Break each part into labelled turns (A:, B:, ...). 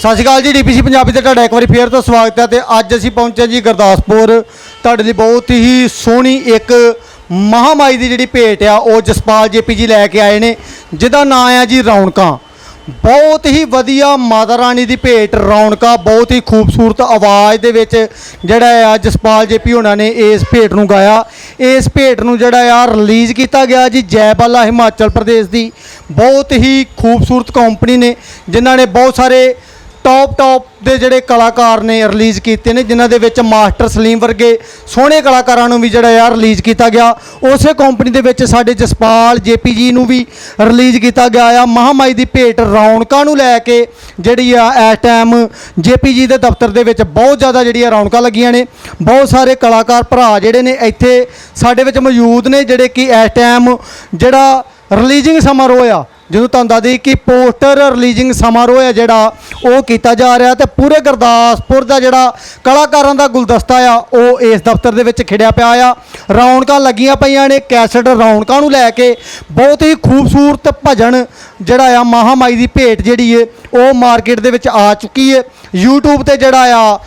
A: ਸਤਿ ਸ਼੍ਰੀ ਅਕਾਲ ਜੀ ਡੀਪੀਸੀ ਪੰਜਾਬੀ ਤੇ ਤੁਹਾਡਾ ਇੱਕ ਵਾਰੀ ਫੇਰ ਤੋਂ ਸਵਾਗਤ ਹੈ ਤੇ ਅੱਜ ਅਸੀਂ ਪਹੁੰਚੇ ਜੀ ਗੁਰਦਾਸਪੁਰ। ਤੁਹਾਡੇ ਲਈ ਬਹੁਤ ਹੀ ਸੋਹਣੀ ਇੱਕ ਮਹਾਮਾਈ ਦੀ ਜਿਹੜੀ ਭੇਟ ਆ, ਉਹ ਜਸਪਾਲ ਜੇਪੀ ਜੀ ਲੈ ਕੇ ਆਏ ਨੇ, ਜਿਹਦਾ ਨਾਂ ਆ ਜੀ ਰੌਣਕਾਂ। ਬਹੁਤ ਹੀ ਵਧੀਆ ਮਾਤਾ ਰਾਣੀ ਦੀ ਭੇਟ, ਰੌਣਕਾਂ, ਬਹੁਤ ਹੀ ਖੂਬਸੂਰਤ ਆਵਾਜ਼ ਦੇ ਵਿੱਚ ਜਿਹੜਾ ਆ ਜਸਪਾਲ ਜੇਪੀ ਹੋਣਾ ਨੇ ਇਸ ਭੇਟ ਨੂੰ ਗਾਇਆ। ਇਸ ਭੇਟ ਨੂੰ ਜਿਹੜਾ ਆ ਰਿਲੀਜ਼ ਕੀਤਾ ਗਿਆ ਜੀ ਜੈਬਾਲਾ ਹਿਮਾਚਲ ਪ੍ਰਦੇਸ਼ ਦੀ। ਬਹੁਤ ਹੀ ਖੂਬਸੂਰਤ ਕੰਪਨੀ ਨੇ, ਜਿਨ੍ਹਾਂ ਨੇ ਬਹੁਤ ਸਾਰੇ ਟੌਪ ਟੌਪ ਦੇ ਜਿਹੜੇ ਕਲਾਕਾਰ ਨੇ ਰਿਲੀਜ਼ ਕੀਤੇ ਨੇ, ਜਿਨ੍ਹਾਂ ਦੇ ਵਿੱਚ ਮਾਸਟਰ ਸਲੀਮ ਵਰਗੇ ਸੋਹਣੇ ਕਲਾਕਾਰਾਂ ਨੂੰ ਵੀ ਜਿਹੜਾ ਯਾਰ ਰਿਲੀਜ਼ ਕੀਤਾ ਗਿਆ। ਉਸੇ ਕੰਪਨੀ ਦੇ ਵਿੱਚ ਸਾਡੇ ਜਸਪਾਲ ਜੇਪੀ ਜੀ ਨੂੰ ਵੀ ਰਿਲੀਜ਼ ਕੀਤਾ ਗਿਆ ਆ। ਮਹਾਮਾਈ ਦੀ ਭੇਟ ਰੌਣਕਾਂ ਨੂੰ ਲੈ ਕੇ ਜਿਹੜੀ ਆ, ਇਸ ਟਾਈਮ ਜੇਪੀ ਜੀ ਦੇ ਦਫ਼ਤਰ ਦੇ ਵਿੱਚ ਬਹੁਤ ਜ਼ਿਆਦਾ ਜਿਹੜੀ ਆ ਰੌਣਕਾਂ ਲੱਗੀਆਂ ਨੇ। ਬਹੁਤ ਸਾਰੇ ਕਲਾਕਾਰ ਭਰਾ ਜਿਹੜੇ ਨੇ ਇੱਥੇ ਸਾਡੇ ਵਿੱਚ ਮੌਜੂਦ ਨੇ, ਜਿਹੜੇ ਕਿ ਇਸ ਟਾਈਮ ਜਿਹੜਾ ਰਿਲੀਜ਼ਿੰਗ ਸਮਾਰੋਹ ਆ ਜਦੋਂ ਤੁਹਾਨੂੰ ਦੱਸਦੀ ਕਿ ਪੋਸਟਰ ਰਿਲੀਜ਼ਿੰਗ ਸਮਾਰੋਹ ਹੈ ਜਿਹੜਾ ਉਹ ਕੀਤਾ ਜਾ ਰਿਹਾ ਤੇ ਪੂਰੇ ਗੁਰਦਾਸਪੁਰ ਦਾ ਜਿਹੜਾ ਕਲਾਕਾਰਾਂ ਦਾ ਗੁਲਦਸਤਾ ਆ, ਉਹ ਇਸ ਦਫ਼ਤਰ ਦੇ ਵਿੱਚ ਖਿੜਿਆ ਪਿਆ ਆ। ਰੌਣਕਾਂ ਲੱਗੀਆਂ ਪਈਆਂ ਨੇ, ਕੈਸਟ ਰੌਣਕਾਂ ਨੂੰ ਲੈ ਕੇ ਬਹੁਤ ਹੀ ਖੂਬਸੂਰਤ ਭਜਨ ਜਿਹੜਾ ਆ, ਮਹਾਮਾਈ ਦੀ ਭੇਟ ਜਿਹੜੀ ਏ, ਉਹ ਮਾਰਕੀਟ ਦੇ ਵਿੱਚ ਆ ਚੁੱਕੀ ਏ। YouTube ਤੇ ਜਿਹੜਾ ਆ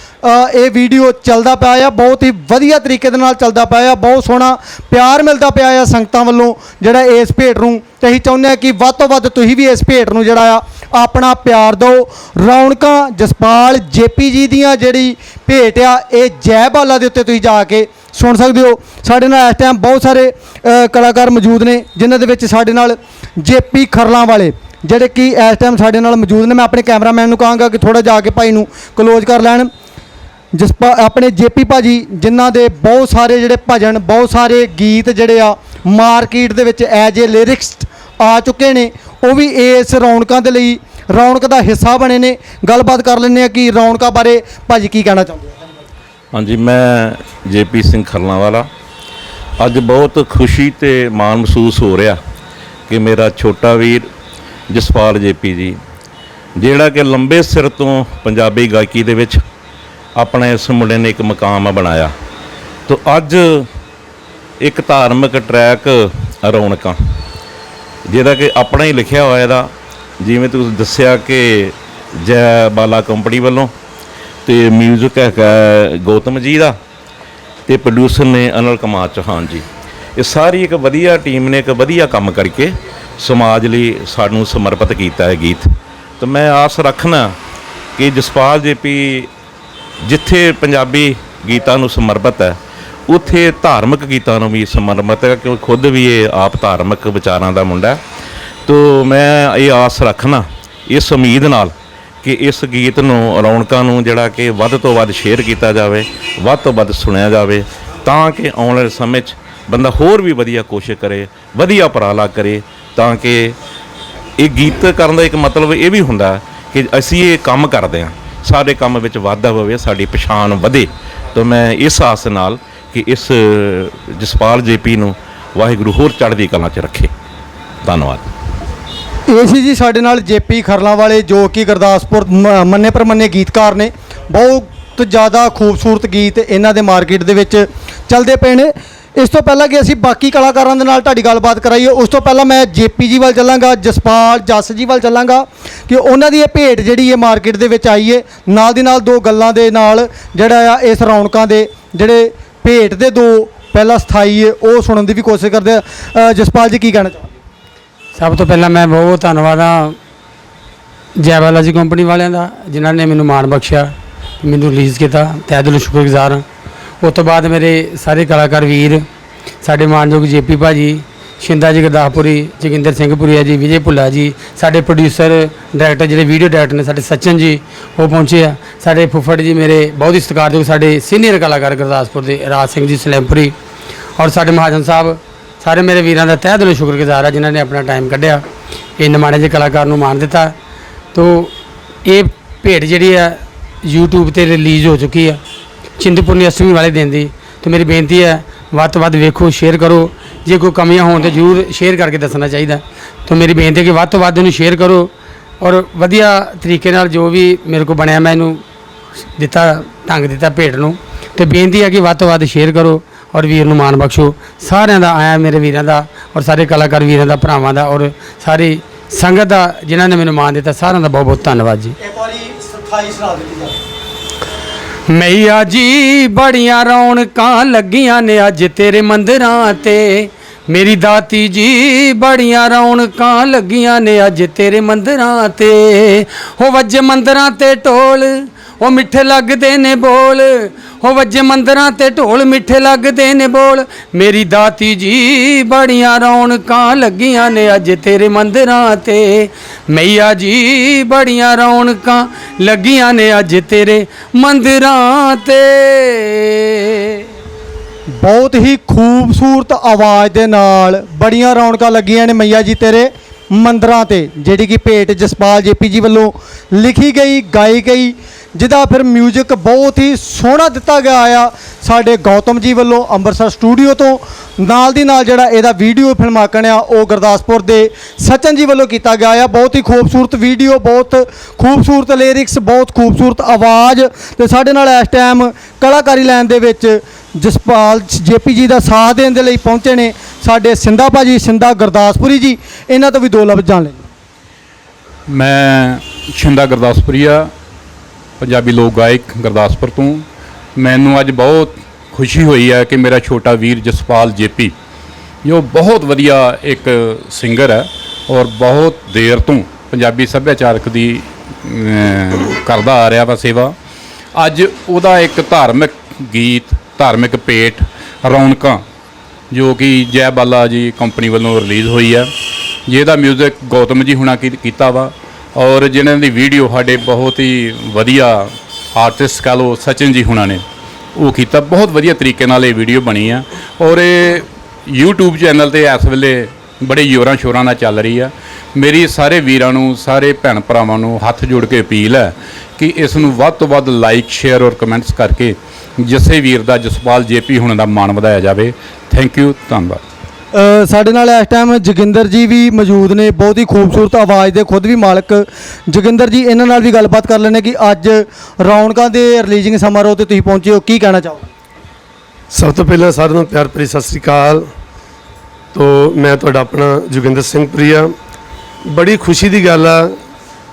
A: ਇਹ ਵੀਡੀਓ ਚੱਲਦਾ ਪਿਆ ਆ, ਬਹੁਤ ਹੀ ਵਧੀਆ ਤਰੀਕੇ ਦੇ ਨਾਲ ਚੱਲਦਾ ਪਿਆ ਆ, ਬਹੁਤ ਸੋਹਣਾ ਪਿਆਰ ਮਿਲਦਾ ਪਿਆ ਆ ਸੰਗਤਾਂ ਵੱਲੋਂ ਜਿਹੜਾ ਇਸ ਭੇਟ ਨੂੰ। ਤੇ ਅਸੀਂ ਚਾਹੁੰਦੇ ਆ ਕਿ ਵੱਧ ਤੋਂ ਵੱਧ ਤੁਸੀਂ ਵੀ ਇਸ ਭੇਟ ਨੂੰ ਜਿਹੜਾ ਆ, ਆਪਣਾ ਪਿਆਰ ਦਿਓ। ਰੌਣਕਾਂ ਜਸਪਾਲ, ਜੇਪੀ ਜੀ ਦੀਆਂ ਜਿਹੜੀ ਭੇਟ ਆ, ਇਹ ਜੈ ਬਾਲਾ ਦੇ ਉੱਤੇ ਤੁਸੀਂ ਜਾ ਕੇ ਸੁਣ ਸਕਦੇ ਹੋ। ਸਾਡੇ ਨਾਲ ਇਸ ਟਾਈਮ ਬਹੁਤ ਸਾਰੇ ਕਲਾਕਾਰ ਮੌਜੂਦ ਨੇ, ਜਿਨ੍ਹਾਂ ਦੇ ਵਿੱਚ ਸਾਡੇ ਨਾਲ ਜੇਪੀ ਖਰਲਾਂ ਵਾਲੇ ਜਿਹੜੇ ਕਿ ਇਸ ਟਾਈਮ ਸਾਡੇ ਨਾਲ ਮੌਜੂਦ ਨੇ। ਮੈਂ ਆਪਣੇ ਕੈਮਰਾਮੈਨ ਨੂੰ ਕਹਾਂਗਾ ਕਿ ਥੋੜਾ ਜਾ ਕੇ ਭਾਈ ਨੂੰ ਕਲੋਜ਼ ਕਰ ਲੈਣ। ਜਿਸ ਪਾ- ਆਪਣੇ ਜੇਪੀ ਭਾਜੀ, ਜਿਨ੍ਹਾਂ ਦੇ ਬਹੁਤ ਸਾਰੇ ਜਿਹੜੇ ਭਜਨ, ਬਹੁਤ ਸਾਰੇ ਗੀਤ ਜਿਹੜੇ ਆ, ਮਾਰਕੀਟ ਦੇ ਵਿੱਚ ਐਜ ਏ ਲਿਰਿਕਸ ਆ ਚੁੱਕੇ ਨੇ। ਉਹ ਵੀ ਇਸ ਰੌਣਕਾਂ ਦੇ ਲਈ ਰੌਣਕ ਦਾ ਹਿੱਸਾ ਬਣੇ ਨੇ। ਗੱਲਬਾਤ ਕਰ ਲੈਂਦੇ ਆ ਕਿ ਰੌਣਕਾਂ ਬਾਰੇ ਭਾਜੀ ਕੀ ਕਹਿਣਾ ਚਾਹੁੰਦੇ ਆ
B: ਹਾਂਜੀ, ਮੈਂ ਜੇਪੀ ਸਿੰਘ ਖਰਨਾਵਾਲਾ। ਅੱਜ ਬਹੁਤ ਖੁਸ਼ੀ ਤੇ ਮਾਣ ਮਹਿਸੂਸ ਹੋ ਰਿਹਾ ਕਿ ਮੇਰਾ ਛੋਟਾ ਵੀਰ ਜਸਪਾਲ ਜੇਪੀ ਜੀ, ਜਿਹੜਾ ਕਿ ਲੰਬੇ ਸਿਰ ਤੋਂ ਪੰਜਾਬੀ ਗਾਇਕੀ ਦੇ ਵਿੱਚ ਆਪਣੇ ਇਸ ਮੁੰਡੇ ਨੇ ਇੱਕ ਮਕਾਮ ਬਣਾਇਆ। ਤੋ ਅੱਜ ਇੱਕ ਧਾਰਮਿਕ ਟਰੈਕ ਰੌਣਕਾਂ। ਜਿਹਦਾ ਕਿ ਆਪਣਾ ਹੀ ਲਿਖਿਆ ਹੋਇਆ ਇਹਦਾ, ਜਿਵੇਂ ਤੁਸੀਂ ਦੱਸਿਆ ਕਿ ਜੈ ਬਾਲਾ ਕੰਪਨੀ ਵੱਲੋਂ ਤੇ 뮤직 ਹੈਗਾ ਹੈ ਗੌਤਮ ਜੀ ਦਾ ਤੇ ਪ੍ਰੋਡਿਊਸਰ ਨੇ ਅਨਲ ਕੁਮਾਰ ਚੌਹਾਨ ਜੀ। ਇਹ ਸਾਰੀ ਇੱਕ ਵਧੀਆ ਟੀਮ ਨੇ ਇੱਕ ਵਧੀਆ ਕੰਮ ਕਰਕੇ ਸਮਾਜ ਲਈ ਸਾਨੂੰ ਸਮਰਪਿਤ ਕੀਤਾ ਹੈ ਗੀਤ। ਤਾਂ ਮੈਂ ਆਸ ਰੱਖਣਾ ਕਿ ਜਸਪਾਲ ਜੇਪੀ ਜਿੱਥੇ ਪੰਜਾਬੀ ਗੀਤਾਂ ਨੂੰ ਸਮਰਪਿਤ ਹੈ ਉੱਥੇ ਧਾਰਮਿਕ ਗੀਤਾਂ ਨੂੰ ਵੀ ਸਮਰਪਿਤ ਹੈ, ਕਿਉਂਕਿ ਖੁਦ ਵੀ ਇਹ ਆਪ ਧਾਰਮਿਕ ਵਿਚਾਰਾਂ ਦਾ ਮੁੰਡਾ ਹੈ। ਤੋ ਮੈਂ ਇਹ ਆਸ ਰੱਖਣਾ ਇਸ ਉਮੀਦ ਨਾਲ ਕਿ ਇਸ ਗੀਤ ਨੂੰ, ਰੌਣਕਾਂ ਨੂੰ ਜਿਹੜਾ ਕਿ ਵੱਧ ਤੋਂ ਵੱਧ ਸ਼ੇਅਰ ਕੀਤਾ ਜਾਵੇ, ਵੱਧ ਤੋਂ ਵੱਧ ਸੁਣਿਆ ਜਾਵੇ, ਤਾਂ ਕਿ ਆਉਣ ਵਾਲੇ ਸਮੇਂ 'ਚ ਬੰਦਾ ਹੋਰ ਵੀ ਵਧੀਆ ਕੋਸ਼ਿਸ਼ ਕਰੇ, ਵਧੀਆ ਉਪਰਾਲਾ ਕਰੇ, ਤਾਂ ਕਿ ਇਹ ਗੀਤ ਕਰਨ ਦਾ ਇੱਕ ਮਤਲਬ ਇਹ ਵੀ ਹੁੰਦਾ ਕਿ ਅਸੀਂ ਇਹ ਕੰਮ ਕਰਦੇ ਹਾਂ, ਸਾਡੇ ਕੰਮ ਵਿੱਚ ਵਾਧਾ ਹੋਵੇ, ਸਾਡੀ ਪਛਾਣ ਵਧੇ। ਤਾਂ ਮੈਂ ਇਸ ਆਸ ਨਾਲ ਕਿ ਇਸ ਜਸਪਾਲ ਜੇਪੀ ਨੂੰ ਵਾਹਿਗੁਰੂ ਹੋਰ ਚੜ੍ਹਦੀ ਕਲਾ 'ਚ ਰੱਖੇ। ਧੰਨਵਾਦ।
A: ਇਹ ਸੀ ਜੀ, ਸਾਡੇ ਨਾਲ ਜੇਪੀ ਖਰਲਾ ਵਾਲੇ ਜੋ ਕਿ ਗੁਰਦਾਸਪੁਰ ਮ- ਮੰਨੇ ਪ੍ਰਮੰਨੇ ਗੀਤਕਾਰ ਨੇ। ਬਹੁਤ ਜ਼ਿਆਦਾ ਖੂਬਸੂਰਤ ਗੀਤ ਇਹਨਾਂ ਦੇ ਮਾਰਕੀਟ ਦੇ ਵਿੱਚ ਚੱਲਦੇ ਪਏ ਨੇ। ਇਸ ਤੋਂ ਪਹਿਲਾਂ ਕਿ ਅਸੀਂ ਬਾਕੀ ਕਲਾਕਾਰਾਂ ਦੇ ਨਾਲ ਤੁਹਾਡੀ ਗੱਲਬਾਤ ਕਰਾਈਏ, ਉਸ ਤੋਂ ਪਹਿਲਾਂ ਮੈਂ ਜੇਪੀ ਜੀ ਵੱਲ ਚੱਲਾਂਗਾ, ਜਸਪਾਲ, ਜੱਸ ਜੀ ਵੱਲ ਚੱਲਾਂਗਾ ਕਿ ਉਹਨਾਂ ਦੀ ਇਹ ਭੇਟ ਜਿਹੜੀ ਹੈ ਮਾਰਕੀਟ ਦੇ ਵਿੱਚ ਆਈ ਹੈ ਨਾਲ ਦੀ ਨਾਲ ਦੋ ਗੱਲਾਂ ਦੇ ਨਾਲ ਜਿਹੜਾ ਆ ਇਸ ਰੌਣਕਾਂ ਦੇ ਜਿਹੜੇ ਭੇਟ ਦੇ ਦੋ ਪਹਿਲਾ ਸਥਾਈ ਹੈ ਉਹ ਸੁਣਨ ਦੀ ਵੀ ਕੋਸ਼ਿਸ਼ ਕਰਦੇ ਆ। ਅ, ਜਸਪਾਲ ਜੀ ਕੀ ਕਹਿਣਾ ਚਾਹੁੰਦੇ
C: ਸਭ ਤੋਂ ਪਹਿਲਾਂ ਮੈਂ ਬਹੁਤ ਬਹੁਤ ਧੰਨਵਾਦ ਹਾਂ ਜੈ ਜੀ ਕੰਪਨੀ ਵਾਲਿਆਂ ਦਾ ਜਿਨ੍ਹਾਂ ਨੇ ਮੈਨੂੰ ਮਾਣ ਬਖਸ਼ਿਆ ਮੈਨੂੰ ਰਿਲੀਜ਼ ਕੀਤਾ ਤਹਿ ਦਿਲੋਂ ਸ਼ੁਕਰਗੁਜ਼ਾਰ ਹਾਂ। ਉਸ ਤੋਂ ਬਾਅਦ ਮੇਰੇ ਸਾਰੇ ਕਲਾਕਾਰ ਵੀਰ ਸਾਡੇ ਮਾਨਯੋਗ ਜੇਪੀ ਭਾਜੀ ਸ਼ਿੰਦਾ ਜੀ, ਗਰਦਾਸਪੁਰੀ, ਜੋਗਿੰਦਰ ਸਿੰਘ ਪੁਰੀਆ ਜੀ, ਵਿਜੇ ਭੁੱਲਾ ਜੀ, ਸਾਡੇ ਪ੍ਰੋਡਿਊਸਰ ਡਾਇਰੈਕਟਰ ਜਿਹੜੇ ਵੀਡੀਓ ਡਾਇਰੈਕਟਰ ਨੇ, ਸਾਡੇ ਸਚਨ ਜੀ, ਉਹ ਪਹੁੰਚੇ ਆ। ਸਾਡੇ ਫੁੱਫੜ ਜੀ ਮੇਰੇ ਬਹੁਤ ਹੀ ਸਤਿਕਾਰਯੋਗ ਸਾਡੇ ਸੀਨੀਅਰ ਕਲਾਕਾਰ ਗੁਰਦਾਸਪੁਰ ਦੇ ਰਾਜ ਸਿੰਘ ਜੀ ਸਲੈਮਪੁਰੀ ਔਰ ਸਾਡੇ ਮਹਾਜਨ ਸਾਹਿਬ, ਸਾਰੇ ਮੇਰੇ ਵੀਰਾਂ ਦਾ ਤਹਿ ਦਿਲੋਂ ਸ਼ੁਕਰਗੁਜ਼ਾਰ ਆ ਜਿਨ੍ਹਾਂ ਨੇ ਆਪਣਾ ਟਾਈਮ ਕੱਢਿਆ। ਇਹ ਨਿਮਾਣੇ ਜਿਹੇ ਕਲਾਕਾਰ ਨੂੰ ਮਾਣ ਦਿੱਤਾ। ਤੋ ਇਹ ਭੇਟ ਜਿਹੜੀ ਆ, YouTube ਤੇ ਰਿਲੀਜ਼ ਹੋ ਚੁੱਕੀ ਆ। ਚਿੰਤਪੁਰਨੀ ਅਸ਼ਟਮੀ ਵਾਲੇ ਦਿਨ ਦੀ। ਤੇ ਮੇਰੀ ਬੇਨਤੀ ਹੈ ਵੱਧ ਤੋਂ ਵੱਧ ਵੇਖੋ ਸ਼ੇਅਰ ਕਰੋ। ਜੇ ਕੋਈ ਕਮੀਆਂ ਹੋਣ ਤੇ ਜਰੂਰ ਸ਼ੇਅਰ ਕਰਕੇ ਦੱਸਣਾ ਚਾਹੀਦਾ। ਤਾਂ ਮੇਰੀ ਬੇਨਤੀ ਹੈ ਕਿ ਵੱਧ ਤੋਂ ਵੱਧ ਇਹਨੂੰ ਸ਼ੇਅਰ ਕਰੋ ਔਰ ਵਧੀਆ ਤਰੀਕੇ ਨਾਲ ਜੋ ਵੀ ਮੇਰੇ ਕੋਲ ਬਣਿਆ ਮੈਂ ਇਹਨੂੰ ਦਿੱਤਾ, ਢੰਗ ਦਿੱਤਾ ਭੇਟ ਨੂੰ। ਤੇ ਬੇਨਤੀ ਹੈ ਕਿ ਵੱਧ ਤੋਂ ਵੱਧ ਸ਼ੇਅਰ ਕਰੋ ਔਰ ਵੀਰ ਨੂੰ ਮਾਣ ਬਖਸ਼ੋ। ਸਾਰਿਆਂ ਦਾ ਆਇਆ ਮੇਰੇ ਵੀਰਾਂ ਦਾ ਔਰ ਸਾਰੇ ਕਲਾਕਾਰ ਵੀਰਾਂ ਦਾ, ਭਰਾਵਾਂ ਦਾ ਔਰ ਸਾਰੀ ਸੰਗਤ ਦਾ ਜਿਨ੍ਹਾਂ ਨੇ ਮੈਨੂੰ ਮਾਣ ਦਿੱਤਾ, ਸਾਰਿਆਂ ਦਾ ਬਹੁਤ ਬਹੁਤ ਧੰਨਵਾਦ ਜੀ।
A: ਇੱਕ ਵਾਰੀ 28 ਸੁਣਾ ਦਿੱਤੀ ਜਾਵੇ।
C: ਮਈਆ ਜੀ, ਬੜੀਆਂ ਰੌਣਕਾਂ ਲੱਗੀਆਂ ਨੇ ਅੱਜ ਤੇਰੇ ਮੰਦਰਾਂ ਤੇ। ਮੇਰੀ ਦਾਤੀ ਜੀ, ਬੜੀਆਂ ਰੌਣਕਾਂ ਲੱਗੀਆਂ ਨੇ ਅੱਜ ਤੇਰੇ ਮੰਦਰਾਂ ਤੇ। ਹੋ ਵੱਜੇ ਮੰਦਰਾਂ ਤੇ ਢੋਲ, ਉਹ ਮਿੱਠੇ ਲੱਗਦੇ ਨੇ ਬੋਲ ਹੋ ਵੱਜੇ ਮੰਦਰਾਂ ਤੇ ਢੋਲ ਮਿੱਠੇ ਲੱਗਦੇ ਨੇ ਬੋਲ। ਮੇਰੀ ਦਾਤੀ ਜੀ ਬੜੀਆਂ ਰੌਣਕਾਂ ਲੱਗੀਆਂ ਨੇ ਅੱਜ ਤੇਰੇ ਮੰਦਰਾਂ ਤੇ। ਮਈਆ ਜੀ ਬੜੀਆਂ ਰੌਣਕਾਂ ਲੱਗੀਆਂ ਨੇ ਅੱਜ ਤੇਰੇ ਮੰਦਰਾਂ ਤੇ।
A: ਬਹੁਤ ਹੀ ਖੂਬਸੂਰਤ ਆਵਾਜ਼ ਦੇ ਨਾਲ ਬੜੀਆਂ ਰੌਣਕਾਂ ਲੱਗੀਆਂ ਨੇ ਮਈਆ ਜੀ ਤੇਰੇ ਮੰਦਰਾਂ ਤੇ, ਜਿਹੜੀ ਕਿ ਭੇਟ ਜਸਪਾਲ ਜੇਪੀ ਜੀ ਵੱਲੋਂ ਲਿਖੀ ਗਈ, ਗਾਈ ਗਈ। ਜਿਹਦਾ ਫਿਰ 뮤직 ਬਹੁਤ ਹੀ ਸੋਹਣਾ ਦਿੱਤਾ ਗਿਆ ਆ ਸਾਡੇ ਗੌਤਮ ਜੀ ਵੱਲੋਂ ਅੰਮ੍ਰਿਤਸਰ ਸਟੂਡੀਓ ਤੋਂ। ਨਾਲ ਦੀ ਨਾਲ ਜਿਹੜਾ ਇਹਦਾ ਵੀਡੀਓ ਫਿਲਮਾਕਣ ਆ, ਉਹ ਗੁਰਦਾਸਪੁਰ ਦੇ ਸਚਨ ਜੀ ਵੱਲੋਂ ਕੀਤਾ ਗਿਆ ਆ। ਬਹੁਤ ਹੀ ਖੂਬਸੂਰਤ ਵੀਡੀਓ ਬਹੁਤ ਖੂਬਸੂਰਤ ਲਿਰਿਕਸ ਬਹੁਤ ਖੂਬਸੂਰਤ ਆਵਾਜ਼ ਤੇ ਸਾਡੇ ਨਾਲ ਇਸ ਟਾਈਮ ਕਲਾਕਾਰੀ ਲਾਈਨ ਦੇ ਵਿੱਚ ਜਸਪਾਲ ਜੇਪੀ ਜੀ ਦਾ ਸਾਥ ਦੇਣ ਦੇ ਲਈ ਪਹੁੰਚੇ ਨੇ ਸਾਡੇ ਸਿੰਧਾ ਭਾਜੀ, ਸਿੰਧਾ ਗੁਰਦਾਸਪੁਰੀ ਜੀ। ਇਹਨਾਂ ਤੋਂ ਵੀ ਦੋ ਲਫ਼ਜ਼ ਜਾਣ ਲੈ
D: ਮੈਂ ਸ਼ਿੰਦਾ ਆ। ਪੰਜਾਬੀ ਲੋਕ ਗਾਇਕ ਗੁਰਦਾਸਪੁਰ ਤੋਂ। ਮੈਨੂੰ ਅੱਜ ਬਹੁਤ ਖੁਸ਼ੀ ਹੋਈ ਹੈ ਕਿ ਮੇਰਾ ਛੋਟਾ ਵੀਰ ਜਸਪਾਲ ਜੇਪੀ ਜੋ ਬਹੁਤ ਵਧੀਆ ਇੱਕ ਸਿੰਗਰ ਹੈ ਔਰ ਬਹੁਤ ਦੇਰ ਤੋਂ ਪੰਜਾਬੀ ਸੱਭਿਆਚਾਰਕ ਦੀ ਕਰਦਾ ਆ ਰਿਹਾ ਵਾ ਸੇਵਾ। ਅੱਜ ਉਹਦਾ ਇੱਕ ਧਾਰਮਿਕ ਗੀਤ, ਧਾਰਮਿਕ ਭੇਟ, ਰੌਣਕਾਂ, ਜੋ ਕਿ ਜੈ ਬਾਲਾ ਜੀ ਕੰਪਨੀ ਵੱਲੋਂ ਰਿਲੀਜ਼ ਹੋਈ ਹੈ। ਜਿਹਦਾ 뮤직 ਗੌਤਮ ਜੀ ਹੁਣਾ ਕੀ- ਕੀਤਾ ਵਾ। ਔਰ ਜਿਨ੍ਹਾਂ ਦੀ ਵੀਡੀਓ ਸਾਡੇ ਬਹੁਤ ਹੀ ਵਧੀਆ ਆਰਟਿਸਟ ਕਹ ਲਓ ਸਚਿਨ ਜੀ ਹੁਣਾਂ ਨੇ, ਉਹ ਕੀਤਾ। ਬਹੁਤ ਵਧੀਆ ਤਰੀਕੇ ਨਾਲ ਇਹ ਵੀਡੀਓ ਬਣੀ ਆ। ਔਰ ਇਹ YouTube ਚੈਨਲ ਤੇ ਇਸ ਵੇਲੇ ਬੜੇ ਜ਼ੋਰਾਂ ਸ਼ੋਰਾਂ ਨਾਲ ਚੱਲ ਰਹੀ ਆ। ਮੇਰੀ ਸਾਰੇ ਵੀਰਾਂ ਨੂੰ, ਸਾਰੇ ਭੈਣ ਭਰਾਵਾਂ ਨੂੰ ਹੱਥ ਜੋੜ ਕੇ ਅਪੀਲ ਹੈ ਕਿ ਇਸ ਨੂੰ ਵੱਧ ਤੋਂ ਵੱਧ ਲਾਈਕ ਸ਼ੇਅਰ ਔਰ ਕਮੈਂਟਸ ਕਰਕੇ ਜਸੇ ਵੀਰ ਦਾ ਜਸਪਾਲ ਜੇਪੀ ਹੁਣਾਂ ਦਾ ਮਾਣ ਵਧਾਇਆ ਜਾਵੇ। ਥੈਂਕ ਯੂ ਧੰਨਵਾਦ।
A: ਸਾਡੇ ਨਾਲ ਇਸ ਟਾਈਮ ਜੋਗਿੰਦਰ ਜੀ ਵੀ ਮੌਜੂਦ ਨੇ, ਬਹੁਤ ਹੀ ਖੂਬਸੂਰਤ ਆਵਾਜ਼ ਦੇ ਖੁਦ ਵੀ ਮਾਲਕ ਜੋਗਿੰਦਰ ਜੀ, ਇਹਨਾਂ ਨਾਲ ਵੀ ਗੱਲਬਾਤ ਕਰ ਲੈਣੇ ਕਿ ਅੱਜ ਰੌਣਕਾਂ ਦੇ ਰਿਲੀਜ਼ਿੰਗ ਸਮਾਰੋਹ ਤੇ ਤੁਸੀਂ ਪਹੁੰਚੇ ਹੋ, ਕੀ ਕਹਿਣਾ ਚਾਹੋ
E: ਸਭ ਤੋਂ ਪਹਿਲਾਂ ਸਾਰਿਆਂ ਨੂੰ ਪਿਆਰ ਭਰੀ ਸਤਿ ਸ੍ਰੀ ਅਕਾਲ। ਤੋ ਮੈਂ ਤੁਹਾਡਾ ਆਪਣਾ ਜੋਗਿੰਦਰ ਸਿੰਘ ਪ੍ਰਿਆ। ਬੜੀ ਖੁਸ਼ੀ ਦੀ ਗੱਲ ਆ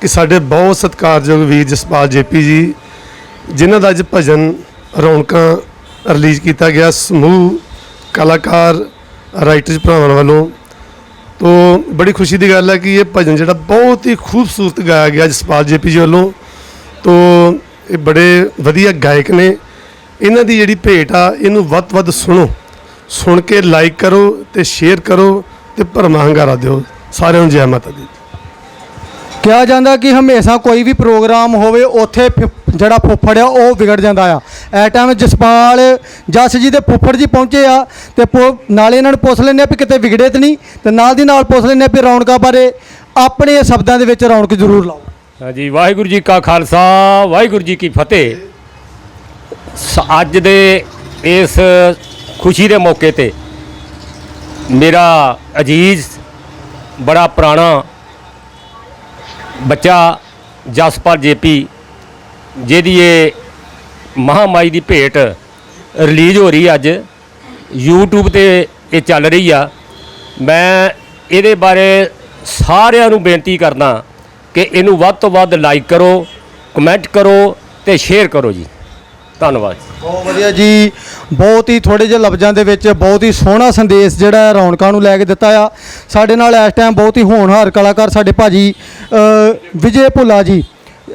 E: ਕਿ ਸਾਡੇ ਬਹੁਤ ਸਤਿਕਾਰਯੋਗ ਵੀਰ ਜਸਪਾਲ ਜੇਪੀ ਜੀ, ਜਿਨ੍ਹਾਂ ਦਾ ਅੱਜ ਭਜਨ ਰੌਣਕਾਂ ਰਿਲੀਜ਼ ਕੀਤਾ ਗਿਆ। ਸਮੂਹ, ਕਲਾਕਾਰ ਰਾਈਟਰਸ ਭਰਾਵਾਂ ਵੱਲੋਂ। ਤੋ ਬੜੀ ਖੁਸ਼ੀ ਦੀ ਗੱਲ ਹੈ ਕਿ ਇਹ ਭਜਨ ਜਿਹੜਾ ਬਹੁਤ ਹੀ ਖੂਬਸੂਰਤ ਗਾਇਆ ਗਿਆ ਜਸਪਾਲ ਜੇਪੀ ਜੀ ਵੱਲੋਂ। ਤੋ ਇਹ ਬੜੇ ਵਧੀਆ ਗਾਇਕ ਨੇ। ਇਹਨਾਂ ਦੀ ਜਿਹੜੀ ਭੇਟ ਆ, ਇਹਨੂੰ ਵੱਧ ਤੋਂ ਵੱਧ ਸੁਣੋ। ਸੁਣ ਕੇ ਲਾਈਕ ਕਰੋ ਤੇ ਸ਼ੇਅਰ ਕਰੋ ਤੇ ਭਰਮਾ ਹੰਗਾਰਾ ਦਿਓ। ਸਾਰਿਆਂ ਨੂੰ ਜੈ ਮਾਤਾ ਦੀ।
A: ਕਿਹਾ ਜਾਂਦਾ ਕਿ ਹਮੇਸ਼ਾ ਕੋਈ ਵੀ ਪ੍ਰੋਗਰਾਮ ਹੋਵੇ, ਉੱਥੇ ਫਿ- ਜਿਹੜਾ ਫੁੱਫੜ ਆ, ਉਹ ਵਿਗੜ ਜਾਂਦਾ ਆ। ਐ ਟਾਈਮ ਜਸਪਾਲ ਜਸ ਜੀ ਦੇ ਫੁੱਫੜ ਜੀ ਪਹੁੰਚੇ ਆ, ਤੇ ਪੁ- ਨਾਲੇ ਇਹਨਾਂ ਨੂੰ ਪੁੱਛ ਲੈਂਦੇ ਆ ਵੀ ਕਿਤੇ ਵਿਗੜੇ ਤੇ ਨਹੀਂ, ਤੇ ਨਾਲ ਦੀ ਨਾਲ ਪੁੱਛ ਲੈਂਦੇ ਆ ਵੀ ਰੌਣਕਾਂ ਬਾਰੇ ਆਪਣੇ ਸ਼ਬਦਾਂ ਦੇ ਵਿੱਚ ਰੌਣਕ ਜ਼ਰੂਰ ਲਾਓ।
F: ਹਾਂਜੀ, ਵਾਹਿਗੁਰੂ ਜੀ ਕਾ ਖਾਲਸਾ, ਵਾਹਿਗੁਰੂ ਜੀ ਕੀ ਫਤਿਹ। ਸ- ਅੱਜ ਦੇ ਇਸ ਖੁਸ਼ੀ ਦੇ ਮੌਕੇ ਤੇ ਮੇਰਾ ਅਜੀਜ਼ ਬੜਾ ਪੁਰਾਣਾ ਬੱਚਾ ਜਸਪਾਲ ਜੇਪੀ, ਜਿਹਦੀ ਇਹ ਮਹਾਮਾਈ ਦੀ ਭੇਟ ਰਿਲੀਜ਼ ਹੋ ਰਹੀ ਅੱਜ, YouTube ਤੇ ਇਹ ਚੱਲ ਰਹੀ ਆ। ਮੈਂ ਇਹਦੇ ਬਾਰੇ ਸਾਰਿਆਂ ਨੂੰ ਬੇਨਤੀ ਕਰਦਾ ਕਿ ਇਹਨੂੰ ਵੱਧ ਤੋਂ ਵੱਧ ਲਾਈਕ ਕਰੋ ਕਮੈਂਟ ਕਰੋ ਤੇ ਸ਼ੇਅਰ ਕਰੋ ਜੀ। ਧੰਨਵਾਦ।
A: ਬਹੁਤ ਵਧੀਆ ਜੀ। ਬਹੁਤ ਹੀ ਥੋੜੇ ਜਿਹੇ ਲਫ਼ਜ਼ਾਂ ਦੇ ਵਿੱਚ ਬਹੁਤ ਹੀ ਸੋਹਣਾ ਸੰਦੇਸ਼ ਜਿਹੜਾ ਹੈ ਰੌਣਕਾਂ ਨੂੰ ਲੈ ਕੇ ਦਿੱਤਾ ਆ। ਸਾਡੇ ਨਾਲ ਇਸ ਟਾਈਮ ਬਹੁਤ ਹੀ ਹੋਣਹਾਰ ਕਲਾਕਾਰ ਸਾਡੇ ਭਾਜੀ ਅ, ਵਿਜੇ ਭੁੱਲਾ ਜੀ।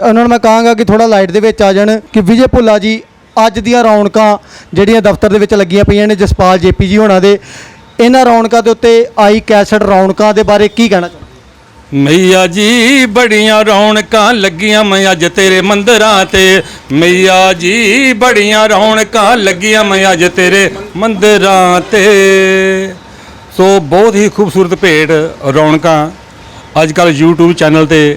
A: ਉਹਨਾਂ ਨੂੰ ਮੈਂ ਕਹਾਂਗਾ ਕਿ ਥੋੜਾ ਲਾਈਟ ਦੇ ਵਿੱਚ ਆ ਜਾਣ ਕਿ ਵਿਜੇ ਭੁੱਲਾ ਜੀ ਅੱਜ ਦੀਆਂ ਰੌਣਕਾਂ ਜਿਹੜੀਆਂ ਦਫ਼ਤਰ ਦੇ ਵਿੱਚ ਲੱਗੀਆਂ ਪਈਆਂ ਨੇ ਜਸਪਾਲ ਜੇਪੀ ਜੀ ਹੋਣਾ ਦੇ ਇਹਨਾਂ ਰੌਣਕਾਂ ਦੇ ਉੱਤੇ ਆਈ ਕੈਸਟ ਰੌਣਕਾਂ ਦੇ ਬਾਰੇ ਕੀ ਕਹਿਣਾ ਚਾਹੁੰਦੇ
G: ਮਈਆ ਜੀ ਬੜੀਆਂ ਰੌਣਕਾਂ ਲੱਗੀਆਂ ਮੈਂ ਅੱਜ ਤੇਰੇ ਮੰਦਰਾਂ ਤੇ ਮਈਆ ਜੀ ਬੜੀਆਂ ਰੌਣਕਾਂ ਲੱਗੀਆਂ ਮੈਂ ਅੱਜ ਤੇਰੇ ਮੰਦਰਾਂ ਤੇ ਸੋ ਬਹੁਤ ਹੀ ਖੂਬਸੂਰਤ ਭੇਟ ਰੌਣਕਾਂ ਅੱਜ ਕੱਲ YouTube ਚੈਨਲ ਤੇ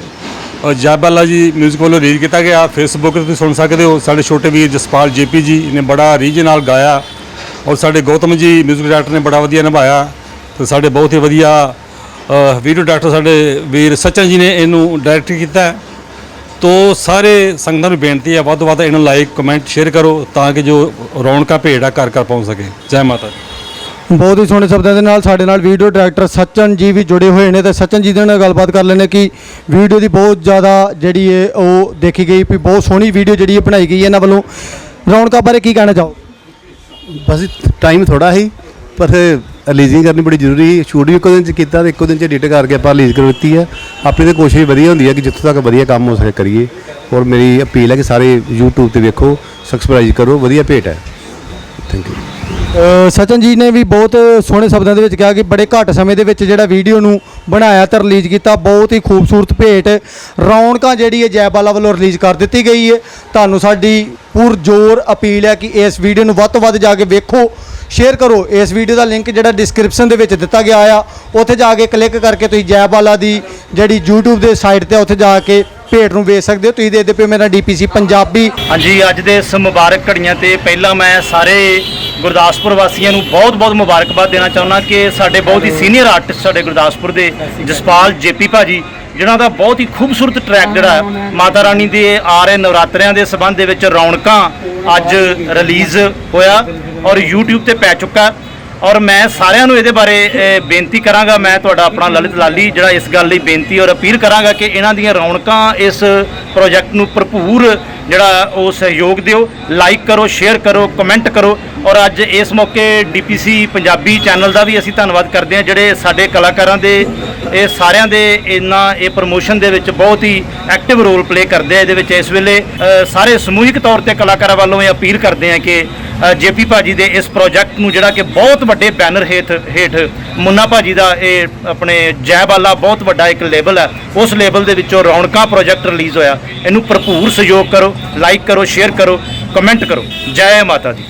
G: ਅ, ਜਾਬਾਲਾ ਜੀ 뮤직 ਵੱਲੋਂ ਰਿਲੀਜ਼ ਕੀਤਾ ਗਿਆ ਫੇਸਬੁੱਕ ਤੇ ਤੁਸੀਂ ਸੁਣ ਸਕਦੇ ਹੋ ਸਾਡੇ ਛੋਟੇ ਵੀਰ ਜਸਪਾਲ ਜੇਪੀ ਜੀ ਨੇ ਬੜਾ ਰੀਝ ਨਾਲ ਗਾਇਆ ਔਰ ਸਾਡੇ ਗੌਤਮ ਜੀ 뮤직 ਡਾਇਰੈਕਟਰ ਨੇ ਬੜਾ ਵਧੀਆ ਨਿਭਾਇਆ ਤੇ ਸਾਡੇ ਬਹੁਤ ਹੀ ਵਧੀਆ ਅ, ਵੀਡੀਓ ਡਾਇਰੈਕਟਰ ਸਾਡੇ ਵੀਰ ਸਚਨ ਜੀ ਨੇ ਇਹਨੂੰ ਡਾਇਰੈਕਟ ਕੀਤਾ ਹੈ। ਤੋ ਸਾਰੇ ਸੰਗਤਾਂ ਨੂੰ ਬੇਨਤੀ ਹੈ ਵੱਧ ਤੋਂ ਵੱਧ ਇਹਨੂੰ ਲਾਈਕ ਕਮੈਂਟ ਸ਼ੇਅਰ ਕਰੋ ਤਾਂ ਕਿ ਜੋ ਰੌਣਕਾਂ ਭੇਡ ਆ ਘਰ ਘਰ ਪਹੁੰਚ ਸਕੇ। ਜੈ ਮਾਤਾ
A: ਬਹੁਤ ਹੀ ਸੋਹਣੇ ਸ਼ਬਦਾਂ ਦੇ ਨਾਲ ਸਾਡੇ ਨਾਲ ਵੀਡੀਓ ਡਾਇਰੈਕਟਰ ਸਚਨ ਜੀ ਵੀ ਜੁੜੇ ਹੋਏ ਨੇ ਤੇ ਸਚਨ ਜੀ ਦੇ ਨਾਲ ਗੱਲਬਾਤ ਕਰ ਲੈਣੇ ਕਿ ਵੀਡੀਓ ਦੀ ਬਹੁਤ ਜ਼ਿਆਦਾ ਜਿਹੜੀ ਹੈ ਉਹ ਦੇਖੀ ਗਈ ਵੀ ਬਹੁਤ ਸੋਹਣੀ ਵੀਡੀਓ ਜਿਹੜੀ ਹੈ ਬਣਾਈ ਗਈ ਹੈ ਇਹਨਾਂ ਵੱਲੋਂ। ਰੌਣਕਾਂ ਬਾਰੇ ਕੀ ਕਹਿਣਾ ਚਾਹੋ?
H: ਬਸ ਟਾਈਮ ਥੋੜਾ ਹੀ। ਪਰ ਰਿਲੀਜ਼ਿੰਗ ਕਰਨੀ ਬੜੀ ਜ਼ਰੂਰੀ ਹੈ ਸ਼ੂਟ ਵੀ ਇੱਕੋ ਦਿਨ ਚ ਕੀਤਾ ਤੇ ਇੱਕੋ ਦਿਨ ਚ ਐਡਿਟ ਕਰਕੇ ਆਪਾਂ ਰਿਲੀਜ਼ ਕਰ ਦਿੱਤੀ ਹੈ ਆਪਣੀ ਤਾਂ ਕੋਸ਼ਿਸ਼ ਵਧੀਆ ਹੁੰਦੀ ਹੈ ਕਿ ਜਿੱਥੋਂ ਤੱਕ ਵਧੀਆ ਕੰਮ ਹੋ ਸਕੇ ਕਰੀਏ। ਔਰ ਮੇਰੀ ਅਪੀਲ ਹੈ ਕਿ ਸਾਰੇ YouTube ਤੇ ਵੇਖੋ ਸਬਸਕ੍ਰਾਈਬ ਕਰੋ, ਵਧੀਆ ਭੇਟ ਹੈ। ਥੈਂਕ ਯੂ
A: ਸਚਨ ਜੀ ਨੇ ਵੀ ਬਹੁਤ ਸੋਹਣੇ ਸ਼ਬਦਾਂ ਦੇ ਵਿੱਚ ਕਿਹਾ ਕਿ ਬੜੇ ਘੱਟ ਸਮੇਂ ਦੇ ਵਿੱਚ ਜਿਹੜਾ ਵੀਡੀਓ ਨੂੰ ਬਣਾਇਆ ਤੇ ਰਿਲੀਜ਼ ਕੀਤਾ ਬਹੁਤ ਹੀ ਖੂਬਸੂਰਤ ਭੇਟ ਰੌਣਕਾਂ ਜਿਹੜੀ ਹੈ ਜੈਬਾਲਾ ਵੱਲੋਂ ਰਿਲੀਜ਼ ਕਰ ਦਿੱਤੀ ਗਈ ਹੈ। ਤੁਹਾਨੂੰ ਸਾਡੀ ਪੁਰਜੋਰ ਅਪੀਲ ਹੈ ਕਿ ਇਸ ਵੀਡੀਓ ਨੂੰ ਵੱਧ ਤੋਂ ਵੱਧ ਜਾ ਕੇ ਵੇਖੋ ਸ਼ੇਅਰ ਕਰੋ। ਇਸ ਵੀਡੀਓ ਦਾ ਲਿੰਕ ਜਿਹੜਾ ਡਿਸਕ੍ਰਿਪਸ਼ਨ ਦੇ ਵਿੱਚ ਦਿੱਤਾ ਗਿਆ ਆ ਉੱਥੇ ਜਾ ਕੇ ਕਲਿੱਕ ਕਰਕੇ ਤੁਸੀਂ ਜੈਬਾਲਾ ਦੀ ਜਿਹੜੀ YouTube ਦੇ ਸਾਈਟ ਤੇ ਆ, ਉੱਥੇ ਜਾ ਕੇ ਭੇਟ ਨੂੰ ਵੇਖ ਸਕਦੇ ਹੋ? ਤੁਸੀਂ ਦੇਖਦੇ ਪਏ ਮੇਰਾ DPC ਪੰਜਾਬੀ।
I: ਹਾਂਜੀ ਅੱਜ ਦੇ ਇਸ ਮੁਬਾਰਕ ਘੜੀਆਂ ਤੇ ਪਹਿਲਾਂ ਮੈਂ ਸਾਰੇ ਗੁਰਦਾਸਪੁਰ ਵਾਸੀਆਂ ਨੂੰ ਬਹੁਤ-ਬਹੁਤ ਮੁਬਾਰਕਬਾਦ ਦੇਣਾ ਚਾਹੁੰਦਾ ਕਿ ਸਾਡੇ ਬਹੁਤ ਹੀ ਸੀਨੀਅਰ ਆਰਟਿਸਟ ਸਾਡੇ ਗੁਰਦਾਸਪੁਰ ਦੇ ਜਸਪਾਲ ਜੇਪੀ ਭਾਜੀ ਜਿਨ੍ਹਾਂ ਦਾ ਬਹੁਤ ਹੀ ਖੂਬਸੂਰਤ ਟਰੈਕ ਜਿਹੜਾ ਹੈ, ਮਾਤਾ ਰਾਣੀ ਦੇ ਆ ਰਹੇ ਨਵਰਾਤਰਿਆਂ ਦੇ ਸਬੰਧ ਦੇ ਵਿੱਚ ਰੌਣਕਾਂ ਅੱਜ ਰਿਲੀਜ਼ ਹੋਇਆ ਔਰ YouTube ਤੇ ਪੈ ਚੁੱਕਾ। ਔਰ ਮੈਂ ਸਾਰਿਆਂ ਨੂੰ ਇਹਦੇ ਬਾਰੇ ਬੇਨਤੀ ਕਰਾਂਗਾ। ਮੈਂ ਤੁਹਾਡਾ ਆਪਣਾ ਲਲਿਤ ਲਾਲੀ ਜਿਹੜਾ ਇਸ ਗੱਲ ਲਈ ਬੇਨਤੀ ਔਰ ਅਪੀਲ ਕਰਾਂਗਾ ਕਿ ਇਹਨਾਂ ਦੀਆਂ ਰੌਣਕਾਂ ਇਸ ਪ੍ਰੋਜੈਕਟ ਨੂੰ ਭਰਪੂਰ ਜਿਹੜਾ ਉਹ ਸਹਿਯੋਗ ਦਿਓ। ਲਾਈਕ ਕਰੋ ਸ਼ੇਅਰ ਕਰੋ ਕਮੈਂਟ ਕਰੋ। ਔਰ ਅੱਜ ਇਸ ਮੌਕੇ DPC ਪੰਜਾਬੀ ਚੈਨਲ ਦਾ ਵੀ ਅਸੀਂ ਧੰਨਵਾਦ ਕਰਦੇ ਹਾਂ, ਜਿਹੜੇ ਸਾਡੇ ਕਲਾਕਾਰਾਂ ਦੇ, ਇਹ ਸਾਰਿਆਂ ਦੇ ਇਹਨਾਂ ਇਹ ਪ੍ਰੋਮੋਸ਼ਨ ਦੇ ਵਿੱਚ ਬਹੁਤ ਹੀ ਐਕਟਿਵ ਰੋਲ ਪਲੇ ਕਰਦੇ ਆ। ਇਹਦੇ ਵਿੱਚ ਇਸ ਵੇਲੇ ਸਾਰੇ ਸਮੂਹਿਕ ਤੌਰ ਤੇ ਕਲਾਕਾਰਾਂ ਵੱਲੋਂ ਇਹ ਅਪੀਲ ਕਰਦੇ ਆ ਕਿ ਜੇਪੀ ਭਾਜੀ ਦੇ ਇਸ ਪ੍ਰੋਜੈਕਟ ਨੂੰ ਜਿਹੜਾ ਕਿ ਬਹੁਤ ਵੱਡੇ ਬੈਨਰ ਹੇਠ ਹੇਠ ਮੁੰਨਾ ਭਾਜੀ ਦਾ ਇਹ ਆਪਣੇ ਜੈਬਾਲਾ ਬਹੁਤ ਵੱਡਾ ਇੱਕ ਲੇਬਲ ਹੈ। ਉਸ ਲੇਬਲ ਦੇ ਵਿੱਚੋਂ ਰੌਣਕਾਂ ਪ੍ਰੋਜੈਕਟ ਰਿਲੀਜ਼ ਹੋਇਆ। ਇਹਨੂੰ ਭਰਪੂਰ ਸਹਿਯੋਗ ਕਰੋ ਲਾਈਕ ਕਰੋ ਸ਼ੇਅਰ ਕਰੋ ਕਮੈਂਟ ਕਰੋ। ਜੈ ਮਾਤਾ ਦੀ।